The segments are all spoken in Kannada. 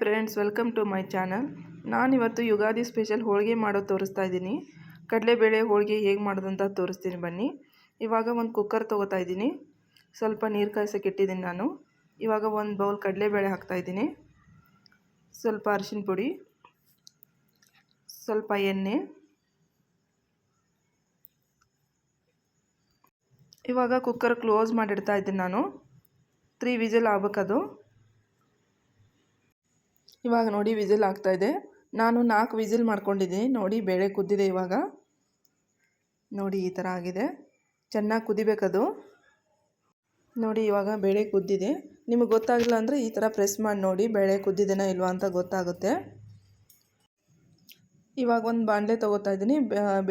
Friends, welcome to my channel. ನಾನಿವತ್ತು ಯುಗಾದಿ ಸ್ಪೆಷಲ್ ಹೋಳಿಗೆ ಮಾಡೋದು ತೋರಿಸ್ತಾ ಇದ್ದೀನಿ. ಕಡಲೆಬೇಳೆ ಹೋಳಿಗೆ ಹೇಗೆ ಮಾಡೋದಂತ ತೋರಿಸ್ತೀನಿ ಬನ್ನಿ. ಇವಾಗ ಒಂದು ಕುಕ್ಕರ್ ತೊಗೋತಾ ಇದ್ದೀನಿ. ಸ್ವಲ್ಪ ನೀರು ಕಾಯ್ಸೋಕೆ ಇಟ್ಟಿದ್ದೀನಿ ನಾನು. ಇವಾಗ ಒಂದು ಬೌಲ್ ಕಡಲೆಬೇಳೆ ಹಾಕ್ತಾಯಿದ್ದೀನಿ ಸ್ವಲ್ಪ ಅರಿಶಿನ ಪುಡಿ, ಸ್ವಲ್ಪ ಎಣ್ಣೆ. ಇವಾಗ ಕುಕ್ಕರ್ ಕ್ಲೋಸ್ ಮಾಡಿಡ್ತಾ ಇದ್ದೀನಿ ನಾನು. ತ್ರೀ ವಿಜಲ್ ಆಗ್ಬೇಕದು ಇವಾಗ ನೋಡಿ ವಿಸಿಲ್ ಆಗ್ತಾಯಿದೆ ನಾನು ನಾಲ್ಕು ವಿಸಿಲ್ ಮಾಡ್ಕೊಂಡಿದ್ದೀನಿ ನೋಡಿ ಬೇಳೆ ಕುದ್ದಿದೆ ಇವಾಗ. ನೋಡಿ ಈ ಥರ ಆಗಿದೆ. ಚೆನ್ನಾಗಿ ಕುದಿಬೇಕದು. ನೋಡಿ ಇವಾಗ ಬೇಳೆ ಕುದ್ದಿದೆ. ನಿಮಗೆ ಗೊತ್ತಾಗಿಲ್ಲ ಅಂದರೆ ಈ ಥರ ಪ್ರೆಸ್ ಮಾಡಿ ನೋಡಿ ಬೇಳೆ ಕುದ್ದಿದೆನೋ ಇಲ್ವಾ ಅಂತ ಗೊತ್ತಾಗುತ್ತೆ. ಇವಾಗ ಒಂದು ಬಾಣಲೆ ತೊಗೋತಾ ಇದ್ದೀನಿ.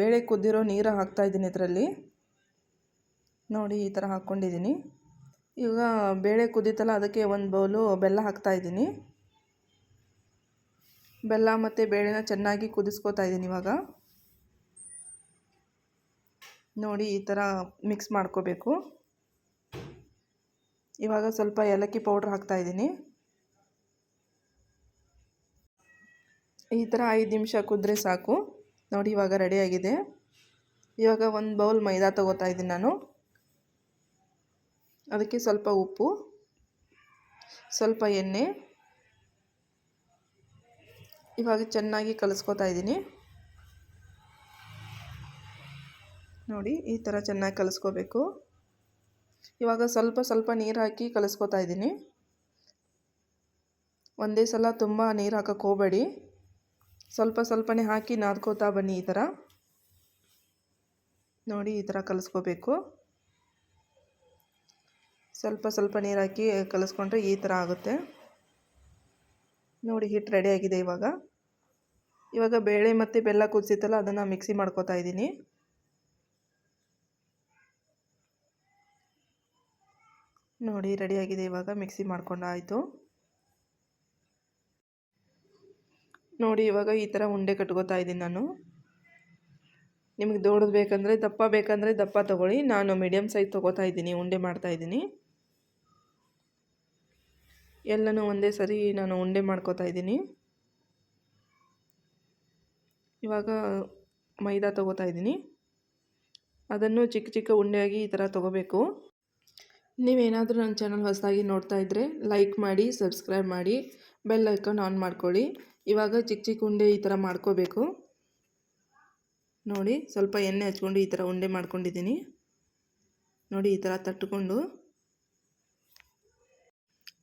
ಬೇಳೆ ಕುದ್ದಿರೋ ನೀರು ಹಾಕ್ತಾಯಿದ್ದೀನಿ ಇದರಲ್ಲಿ. ನೋಡಿ ಈ ಥರ ಹಾಕ್ಕೊಂಡಿದ್ದೀನಿ. ಇವಾಗ ಬೇಳೆ ಕುದ್ದಿತಲ್ಲ ಅದಕ್ಕೆ ಒಂದು ಬೌಲು ಬೆಲ್ಲ ಹಾಕ್ತಾಯಿದ್ದೀನಿ ಬೆಲ್ಲ ಮತ್ತು ಬೇಳೆನ ಚೆನ್ನಾಗಿ ಕುದಿಸ್ಕೋತಾ ಇದ್ದೀನಿ ಇವಾಗ. ನೋಡಿ ಈ ಥರ ಮಿಕ್ಸ್ ಮಾಡ್ಕೋಬೇಕು. ಇವಾಗ ಸ್ವಲ್ಪ ಏಲಕ್ಕಿ ಪೌಡ್ರ್ ಹಾಕ್ತಾಯಿದ್ದೀನಿ ಈ ಥರ ಐದು ನಿಮಿಷ ಕುದ್ರೆ ಸಾಕು. ನೋಡಿ ಇವಾಗ ರೆಡಿಯಾಗಿದೆ ಇವಾಗ ಒಂದು ಬೌಲ್ ಮೈದಾ ತೊಗೋತಾ ಇದ್ದೀನಿ ನಾನು. ಅದಕ್ಕೆ ಸ್ವಲ್ಪ ಉಪ್ಪು, ಸ್ವಲ್ಪ ಎಣ್ಣೆ ಇವಾಗ ಚೆನ್ನಾಗಿ ಕಲಿಸ್ಕೊತಾ ಇದ್ದೀನಿ. ನೋಡಿ, ಈ ಥರ ಚೆನ್ನಾಗಿ ಕಲಿಸ್ಕೋಬೇಕು. ಇವಾಗ ಸ್ವಲ್ಪ ಸ್ವಲ್ಪ ನೀರು ಹಾಕಿ ಕಲಿಸ್ಕೊತಾ ಇದ್ದೀನಿ. ಒಂದೇ ಸಲ ತುಂಬ ನೀರು ಹಾಕಕ್ಕೆ ಹೋಗಬೇಡಿ. ಸ್ವಲ್ಪ ಸ್ವಲ್ಪನೇ ಹಾಕಿ ನಾದ್ಕೋತಾ ಬನ್ನಿ ಈ ಥರ. ನೋಡಿ, ಈ ಥರ ಕಲಿಸ್ಕೋಬೇಕು. ಸ್ವಲ್ಪ ಸ್ವಲ್ಪ ನೀರು ಹಾಕಿ ಕಲಿಸ್ಕೊಂಡ್ರೆ ಈ ಥರ ಆಗುತ್ತೆ. ನೋಡಿ ಹಿಟ್ಟು ರೆಡಿಯಾಗಿದೆ ಇವಾಗ. ಇವಾಗ ಬೇಳೆ ಮತ್ತು ಬೆಲ್ಲ ಕುದಿಸಿತ್ತಲ್ಲ, ಅದನ್ನು ಮಿಕ್ಸಿ ಮಾಡ್ಕೋತಾ ಇದ್ದೀನಿ. ನೋಡಿ ರೆಡಿಯಾಗಿದೆ ಇವಾಗ ಮಿಕ್ಸಿ ಮಾಡ್ಕೊಂಡಾಯಿತು ನೋಡಿ, ಇವಾಗ ಈ ಥರ ಉಂಡೆ ಕಟ್ಕೋತಾ ಇದ್ದೀನಿ ನಾನು. ನಿಮಗೆ ದೊಡ್ಡದು ಬೇಕಂದರೆ, ದಪ್ಪ ಬೇಕಂದರೆ ದಪ್ಪ ತೊಗೊಳ್ಳಿ. ನಾನು ಮೀಡಿಯಮ್ ಸೈಜ್ ತೊಗೋತಾ ಇದ್ದೀನಿ, ಉಂಡೆ ಮಾಡ್ತಾ ಇದ್ದೀನಿ. ಎಲ್ಲನೂ ಒಂದೇ ಸರಿ ನಾನು ಉಂಡೆ ಮಾಡ್ಕೋತಾ ಇದ್ದೀನಿ. ಇವಾಗ ಮೈದಾ ತೊಗೋತಾ ಇದ್ದೀನಿ. ಅದನ್ನು ಚಿಕ್ಕ ಚಿಕ್ಕ ಉಂಡೆಯಾಗಿ ಈ ಥರ ತೊಗೋಬೇಕು. ನೀವೇನಾದರೂ ನನ್ನ ಚಾನಲ್ ಹೊಸದಾಗಿ ನೋಡ್ತಾ ಇದ್ದರೆ ಲೈಕ್ ಮಾಡಿ, ಸಬ್ಸ್ಕ್ರೈಬ್ ಮಾಡಿ, ಬೆಲ್ ಐಕಾನ್ ಆನ್ ಮಾಡ್ಕೊಳ್ಳಿ. ಇವಾಗ ಚಿಕ್ಕ ಚಿಕ್ಕ ಉಂಡೆ ಈ ಥರ ಮಾಡ್ಕೋಬೇಕು. ನೋಡಿ, ಸ್ವಲ್ಪ ಎಣ್ಣೆ ಹಚ್ಕೊಂಡು ಈ ಥರ ಉಂಡೆ ಮಾಡ್ಕೊಂಡಿದ್ದೀನಿ. ನೋಡಿ, ಈ ಥರ ತಟ್ಟುಕೊಂಡು.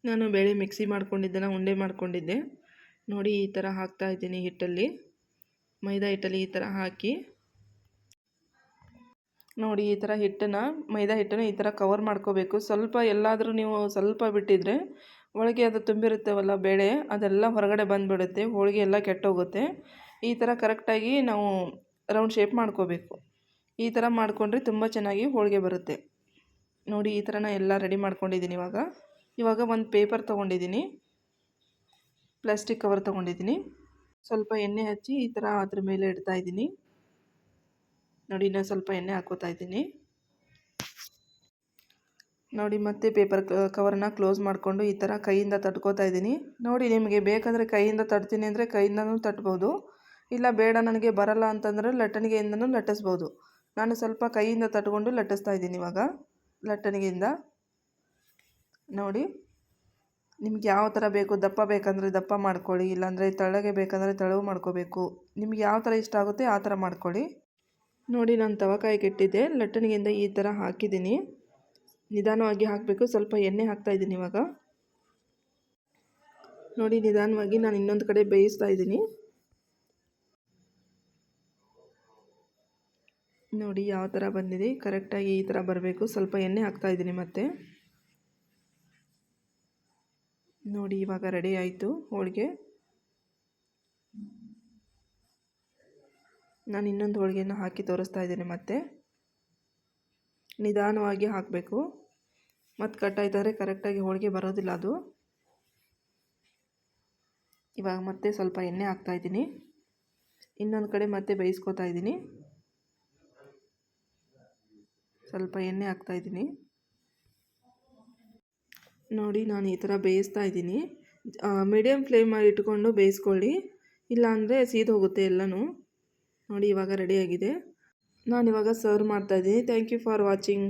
ನಾನು ಬೇಳೆ ಮಿಕ್ಸಿ ಮಾಡ್ಕೊಂಡಿದ್ದೆನ, ಉಂಡೆ ಮಾಡ್ಕೊಂಡಿದ್ದೆ. ನೋಡಿ, ಈ ಥರ ಹಾಕ್ತಾ ಇದ್ದೀನಿ ಹಿಟ್ಟಲ್ಲಿ. ಮೈದಾ ಹಿಟ್ಟಲ್ಲಿ ಈ ಥರ ಹಾಕಿ, ನೋಡಿ ಈ ಥರ ಹಿಟ್ಟನ್ನು, ಮೈದಾ ಹಿಟ್ಟನ್ನು ಈ ಥರ ಕವರ್ ಮಾಡ್ಕೋಬೇಕು. ಸ್ವಲ್ಪ ಎಲ್ಲಾದರೂ ನೀವು ಸ್ವಲ್ಪ ಬಿಟ್ಟಿದ್ರೆ ಹೋಳಿಗೆ ಅದು ತುಂಬಿರುತ್ತೇವಲ್ಲ ಬೇಳೆ, ಅದೆಲ್ಲ ಹೊರಗಡೆ ಬಂದುಬಿಡುತ್ತೆ, ಹೋಳಿಗೆ ಎಲ್ಲ ಕೆಟ್ಟೋಗುತ್ತೆ. ಈ ಥರ ಕರೆಕ್ಟಾಗಿ ನಾವು ರೌಂಡ್ ಶೇಪ್ ಮಾಡ್ಕೋಬೇಕು. ಈ ಥರ ಮಾಡಿಕೊಂಡ್ರೆ ತುಂಬ ಚೆನ್ನಾಗಿ ಹೋಳಿಗೆ ಬರುತ್ತೆ. ನೋಡಿ ಈ ಥರನ ಎಲ್ಲ ರೆಡಿ ಮಾಡ್ಕೊಂಡಿದ್ದೀನಿ ಇವಾಗ. ಇವಾಗ ಒಂದು ಪೇಪರ್ ತೊಗೊಂಡಿದ್ದೀನಿ ಪ್ಲಾಸ್ಟಿಕ್ ಕವರ್ ತೊಗೊಂಡಿದ್ದೀನಿ. ಸ್ವಲ್ಪ ಎಣ್ಣೆ ಹಚ್ಚಿ ಈ ಥರ ಅದ್ರ ಮೇಲೆ ಇಡ್ತಾ ಇದ್ದೀನಿ. ನೋಡಿ, ಇನ್ನೊಂದು ಸ್ವಲ್ಪ ಎಣ್ಣೆ ಹಾಕೋತಾ ಇದ್ದೀನಿ. ನೋಡಿ, ಮತ್ತೆ ಪೇಪರ್ ಕವರನ್ನ ಕ್ಲೋಸ್ ಮಾಡಿಕೊಂಡು ಈ ಥರ ಕೈಯಿಂದ ತಟ್ಕೋತಾ ಇದ್ದೀನಿ. ನೋಡಿ, ನಿಮಗೆ ಬೇಕಾದರೆ ಕೈಯಿಂದ ತಟ್ತೀನಿ ಅಂದರೆ ಕೈಯಿಂದನೂ ತಟ್ಬೋದು. ಇಲ್ಲ, ಬೇಡ, ನನಗೆ ಬರಲ್ಲ ಅಂತಂದರೆ ಲಟ್ಟಣಿಗೆಯಿಂದನೂ ಲಟ್ಟಿಸ್ಬೋದು. ನಾನು ಸ್ವಲ್ಪ ಕೈಯಿಂದ ತಟ್ಕೊಂಡು ಲಟ್ಟಿಸ್ತಾ ಇದ್ದೀನಿ ಇವಾಗ, ಲಟ್ಟಣಿಗೆಯಿಂದ. ನೋಡಿ. ನಿಮ್ಗೆ ಯಾವ ಥರ ಬೇಕು? ದಪ್ಪ ಬೇಕಂದರೆ ದಪ್ಪ ಮಾಡ್ಕೊಳ್ಳಿ, ಇಲ್ಲಾಂದರೆ ತೆಳ್ಳಗೆ ಬೇಕಂದರೆ ತಳವು ಮಾಡ್ಕೋಬೇಕು. ನಿಮ್ಗೆ ಯಾವ ಥರ ಇಷ್ಟ ಆಗುತ್ತೆ ಆ ಥರ ಮಾಡ್ಕೊಳ್ಳಿ. ನೋಡಿ, ನಾನು ತವಕಾಯಿ ಕೆಟ್ಟಿದ್ದೆ. ಲಟ್ಟಣಿಗೆಯಿಂದ ಈ ಥರ ಹಾಕಿದ್ದೀನಿ. ನಿಧಾನವಾಗಿ ಹಾಕಬೇಕು. ಸ್ವಲ್ಪ ಎಣ್ಣೆ ಹಾಕ್ತಾಯಿದ್ದೀನಿ ಇವಾಗ. ನೋಡಿ, ನಿಧಾನವಾಗಿ ನಾನು ಇನ್ನೊಂದು ಕಡೆ ಬೇಯಿಸ್ತಾ ಇದ್ದೀನಿ. ನೋಡಿ, ಯಾವ ಥರ ಬಂದಿದೆ. ಕರೆಕ್ಟಾಗಿ ಈ ಥರ ಬರಬೇಕು. ಸ್ವಲ್ಪ ಎಣ್ಣೆ ಹಾಕ್ತಾಯಿದ್ದೀನಿ ಮತ್ತೆ. ನೋಡಿ, ಇವಾಗ ರೆಡಿ ಆಯಿತು ಹೋಳಿಗೆ. ನಾನು ಇನ್ನೊಂದು ಹೋಳಿಗೆನ ಹಾಕಿ ತೋರಿಸ್ತಾ ಇದ್ದೀನಿ ಮತ್ತೆ. ನಿಧಾನವಾಗಿ ಹಾಕಬೇಕು. ಮತ್ತು ಕಟ್ಟಾಯ್ತಾರೆ ಕರೆಕ್ಟಾಗಿ ಹೋಳಿಗೆ ಬರೋದಿಲ್ಲ ಅದು. ಇವಾಗ ಮತ್ತೆ ಸ್ವಲ್ಪ ಎಣ್ಣೆ ಹಾಕ್ತಾಯಿದ್ದೀನಿ ಇನ್ನೊಂದು ಕಡೆ ಮತ್ತೆ ಬೇಯಿಸ್ಕೊತಾ ಇದ್ದೀನಿ. ಸ್ವಲ್ಪ ಎಣ್ಣೆ ಹಾಕ್ತಾಯಿದ್ದೀನಿ ನೋಡಿ ನಾನು ಈ ಥರ ಬೇಯಿಸ್ತಾ ಇದ್ದೀನಿ. ಮೀಡಿಯಮ್ ಫ್ಲೇಮಲ್ಲಿ ಇಟ್ಕೊಂಡು ಬೇಯಿಸ್ಕೊಳ್ಳಿ. ಇಲ್ಲಾಂದರೆ ಸೀದೋಗುತ್ತೆ ಎಲ್ಲನೂ. ನೋಡಿ ಇವಾಗ ರೆಡಿಯಾಗಿದೆ ನಾನಿವಾಗ ಸರ್ವ್ ಮಾಡ್ತಾಯಿದ್ದೀನಿ ಥ್ಯಾಂಕ್ ಯು ಫಾರ್ ವಾಚಿಂಗ್